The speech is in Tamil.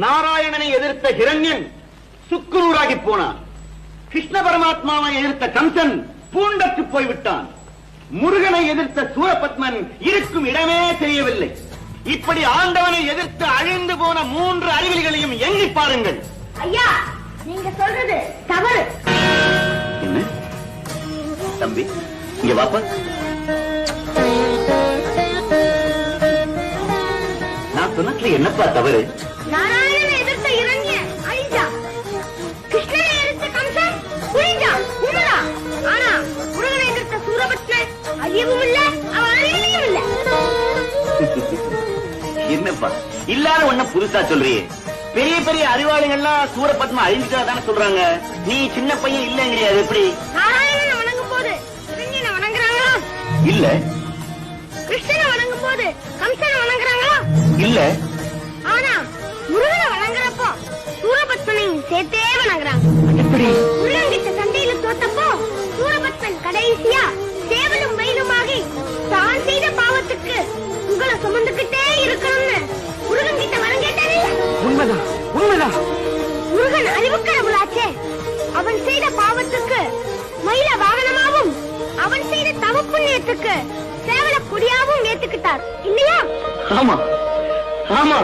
நாராயணனை எதிர்த்த ஹிரண்யன் சுக்குநூறாகி போனான். கிருஷ்ண பரமாத்மாவை எதிர்த்த கம்சன் பூண்டற்று போய்விட்டான். முருகனை எதிர்த்த சூரபத்மன் இருக்கும் இடமே தெரியவில்லை. இப்படி ஆண்டவனை எதிர்த்து அழிந்து போன மூன்று அறிவிலிகளையும் எண்ணி பாருங்கள். ஐயா நீங்க சொல்றது தவறு. என்ன? தம்பி இங்க வாப்பா. நான் சொன்னதுல என்னப்பா தவறு? நாராயணனை எதிர்த்த இரண்ய அழிஞ்சா கிருஷ்ணனை எதிர்த்த கம்சன் புரிஞ்சா? உண்மைதான் ஆனா முருகனை எதிர்த்த சூரபத்மன் அழியவும் இல்ல அவன் அழியலையும் இல்ல என்னப்பா? இல்லாத ஒண்ண புதுசா சொல்றியே. பெரிய பெரிய அறிவாளிகள்லாம் சூரபத்மா அழிஞ்சுட்டா தானே சொல்றாங்க. நீ சின்ன பையன் இல்லைங்கிறியா அது எப்படி? நாராயணனை வணங்கும் போது வணங்குறாங்களா? இல்ல. கிருஷ்ணனை வணங்கும் போது கம்சனை வணங்குறாங்களா? இல்ல. சூரபத்மனையும் சேர்த்தே வணங்குறாங்க எப்படி? முருகன் கிட்ட சண்டையில தோத்தப்போ சூரபத்மன் கடைசியா சேவலும் வயலுமாகி தான் செய்த பாவத்துக்கு உங்களை சுமந்துகிட்டே இருக்கணும்னு முருகன் கிட்ட வரம் கேட்டாரே உண்மைதான் உண்மைதான். முருகன் அறிவுக்கடவுளாச்சே அவன் செய்த பாவத்துக்கு மயில வாகனமாவும் அவன் செய்த தவ புண்ணியத்துக்கு சேவல கொடியாவும் ஏத்துக்கிட்டார். இல்லையா? ஆமா ஆமா.